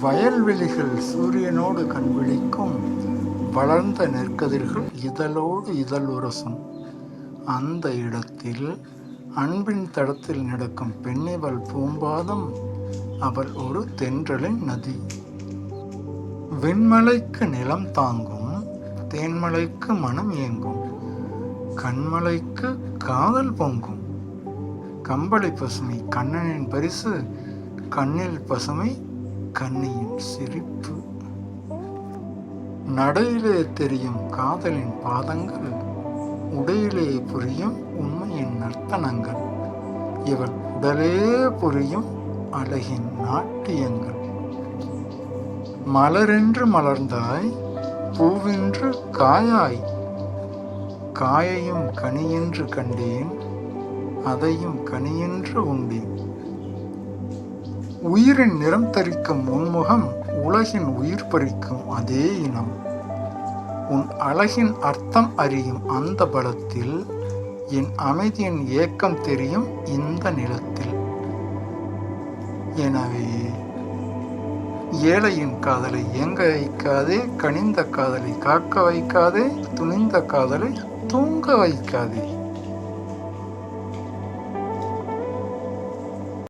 வயல்வெளிகள் சூரியனோடு கண் விழிக்கும் வளர்ந்த நெற்கதிர்கள் இதழோடு இதழ் உரசும். அந்த இடத்தில் அன்பின் தடத்தில் நடக்கும் பெண்ணிவள் பூம்பாதம் அவள் ஒரு தென்றலின் நதி. வெண்மலைக்கு நிலம் தாங்கும் தேன்மலைக்கு மனம் ஏங்கும் கண்மலைக்கு காதல் பொங்கும். கம்பளி பசுமை கண்ணனின் பரிசு கண்ணில் பசுமை கண்ணியின் சிரிப்பு. நடையிலே தெரியும் காதலின் பாதங்கள். உடையிலே புரியும் உண்மையின் நர்த்தனங்கள். இவள் உடலே புரியும் அழகின் நாட்டியங்கள். மலரென்று மலர்ந்தாய் பூவென்று காயாய். காயையும் கனியென்று கண்டேன் அதையும் கனியென்று உண்டேன். உயிரின் நிறம் தரிக்கும் உன்முகம் உலகின் உயிர் பறிக்கும் அதே இனம். உன் அழகின் அர்த்தம் அறியும் அந்த பலத்தில் என் அமைதியின் ஏக்கம் தெரியும் இந்த நிலத்தில். எனவே ஏழையின் காதலை ஏங்க வைக்காதே கனிந்த காதலை காக்க வைக்காதே துணிந்த காதலை தூங்க வைக்காதே.